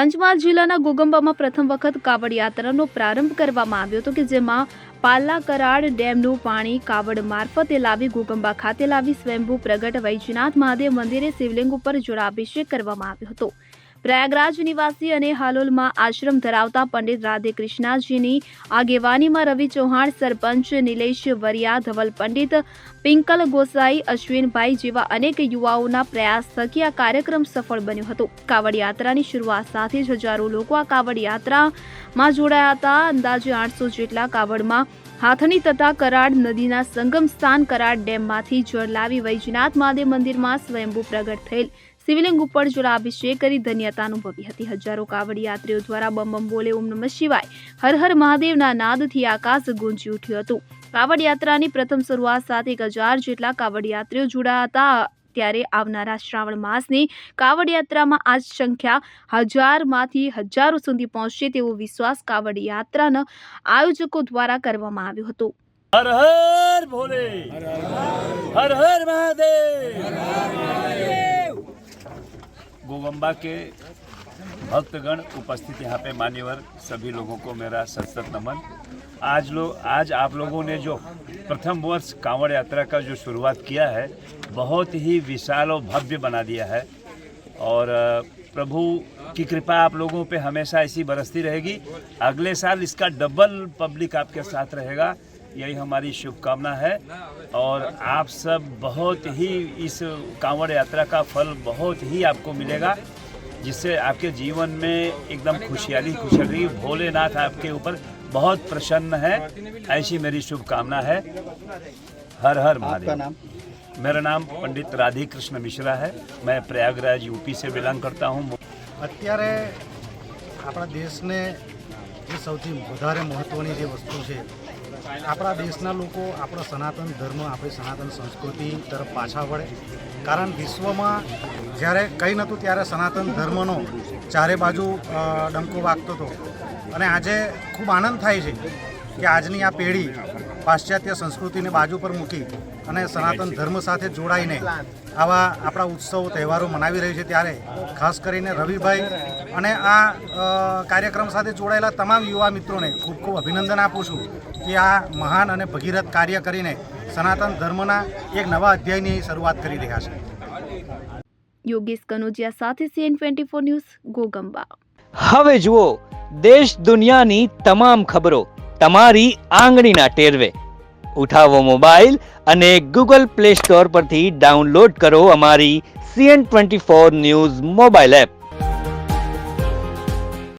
પંચમહાલ જિલ્લાના ગોગંબામાં પ્રથમ વખત કાવડ યાત્રાનો પ્રારંભ કરવામાં આવ્યો હતો કે જેમાં પાલ્લા કરાડ ડેમનું પાણી કાવડ મારફતે લાવી ગોગંબા ખાતે લાવી સ્વયંભૂ પ્રગટ વૈજનાથ મહાદેવ મંદિરે શિવલિંગ ઉપર જળાભિષેક કરવામાં આવ્યો હતો. પ્રયાગરાજ નિવાસી અને હાલોલમાં આશ્રમ ધરાવતા પંડિત રાધે કૃષ્ણાજીની આગેવાનીમાં રવિ ચૌહાણ, સરપંચ નિલેશ વરિયા, ધવલ પંડિત પિંકલ ગોસાઈ, અશ્વિનભાઈ જેવા અનેક યુવાઓના પ્રયાસ થકી આ કાર્યક્રમ સફળ બન્યો હતો. કાવડ યાત્રાની શરૂઆત સાથે જ હજારો લોકો આ કાવડ યાત્રામાં જોડાયા હતા. અંદાજે આઠસો જેટલા કાવડમાં હાથણી તથા કરાડ નદીના સંગમ સ્થાન કરાડ ડેમમાંથી જળ લાવી વૈજનાથ મહાદેવ મંદિરમાં સ્વયંભૂ પ્રગટ થયેલ. શિવલિંગ ઉપર જળાભિષેક કરી ધન્યતા અનુભવી હતી. હજારો કાવડ યાત્રીઓ દ્વારા બમ બમ બોલે ઓમ નમઃ શિવાય. હર હર મહાદેવના નાદથી આકાશ ગુંજી ઉઠ્યું હતું. કાવડ યાત્રાની પ્રથમ શરૂઆત સાથે એક હજાર જેટલા કાવડ યાત્રીઓ જોડાયા હતા ત્યારે આવનારા શ્રાવણ માસની કાવડ યાત્રામાં આ સંખ્યા હજારમાંથી હજારો સુધી પહોંચશે તેવો વિશ્વાસ કાવડ યાત્રાના આયોજકો દ્વારા કરવામાં આવ્યો હતો. હર હર ભોલે. હર હર મહાદેવ. गोगम्बा के भक्तगण उपस्थित यहाँ पे मान्यवर सभी लोगों को मेरा सतसत नमन। आज लोग आज आप लोगों ने जो प्रथम वर्ष कांवड़ यात्रा का जो शुरुआत किया है, बहुत ही विशाल और भव्य बना दिया है। और प्रभु की कृपा आप लोगों पे हमेशा ऐसी बरसती रहेगी। अगले साल इसका डबल पब्लिक आपके साथ रहेगा। यही हमारी शुभकामना है और आप सब बहुत ही इस कांवड़ यात्रा का फल बहुत ही आपको मिलेगा जिससे आपके जीवन में एकदम खुशहाली खुशहाली भोलेनाथ आपके ऊपर बहुत प्रसन्न है ऐसी मेरी शुभकामना है हर हर आपका महादेव नाम मेरा नाम पंडित राधे कृष्ण मिश्रा है मैं प्रयागराज यूपी से बिलोंग करता हूँ અત્યારે આપણા દેશને જે સૌથી વધારે મહત્ત્વની જે વસ્તુ છે આપણા દેશના લોકો, આપણો સનાતન ધર્મ, આપણી સનાતન સંસ્કૃતિ તરફ પાછા વળે. કારણ વિશ્વમાં જ્યારે કંઈ નહોતું, ત્યારે સનાતન ધર્મનો ચારે બાજુ ડંકો વાગતો હતો. અને આજે ખૂબ આનંદ થાય છે કે આજની આ પેઢી પાશ્ચાત્ય સંસ્કૃતિને બાજુ પર મૂકી અને સનાતન ધર્મ સાથે જોડાઈને આવા આપણા ઉત્સવો, તહેવારો મનાવી રહી છે ત્યારે, ખાસ કરીને રવિભાઈ અને આ કાર્યક્રમ સાથે જોડાયેલા તમામ યુવા મિત્રોને ખૂબ ખૂબ અભિનંદન આપું છું. કે આ મહાન અને ભગીરથ કાર્ય કરીને સનાતન ધર્મના એક નવા અધ્યાયની શરૂઆત કરી રહ્યા છે. યોગેશ કનોજિયા સાથે CN twenty four news Goghamba. હવે જુઓ દેશ દુનિયાની તમામ ખબરો તમારી આંગળીના ટેરવે. ઉઠાવો મોબાઈલ અને ગૂગલ પ્લે સ્ટોર પરથી ડાઉનલોડ કરો અમારી CN twenty four news mobile app.